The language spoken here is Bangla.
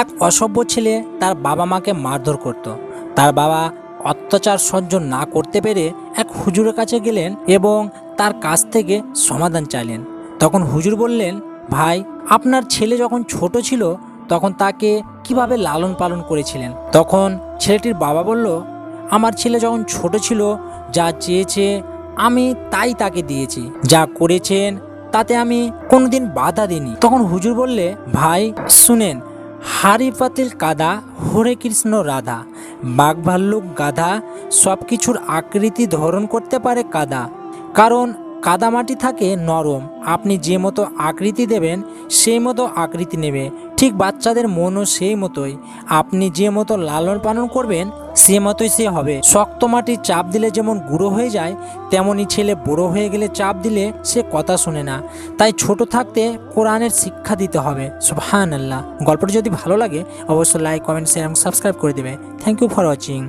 এক অসভ্য ছেলে তার বাবা মাকে মারধর করত। তার বাবা অত্যাচার সহ্য না করতে পেরে এক হুজুরের কাছে গেলেন এবং তার কাছ থেকে সমাধান চাইলেন। তখন হুজুর বললেন, ভাই, আপনার ছেলে যখন ছোট ছিল, তখন তাকে কীভাবে লালন পালন করেছিলেন? তখন ছেলেটির বাবা বলল, আমার ছেলে যখন ছোট ছিল, যা চেয়েছে, আমি তাই তাকে দিয়েছি। যা করেছেন, তাতে আমি কোনোদিন বাধা দিইনি। তখন হুজুর বললে, ভাই, শুনেন হারি পাতিল কাদা, হরে কৃষ্ণ রাধা। বাঘ ভাল্লুক গাধা সব কিছুর আকৃতি ধরন করতে পারে কাদা। কারণ কাদামাটি থাকে নরম, আপনি যে মতো আকৃতি দেবেন, সেই মতো আকৃতি নেবে। ঠিক বাচ্চাদের মনও সেই মতোই। আপনি যে মতো লালন পালন করবেন সে মতোই সে হবে। শক্ত মাটি চাপ দিলে যেমন গুঁড়ো হয়ে যায় তেমনই ছেলে বড় হয়ে গেলে চাপ দিলে সে কথা শুনে না। তাই ছোট থাকতে কোরআনের শিক্ষা দিতে হবে। সুবহান আল্লাহ গল্পটি যদি ভালো লাগে, অবশ্যই লাইক কমেন্ট শেয়ার এবং সাবস্ক্রাইব করে দেবে। Thank you for watching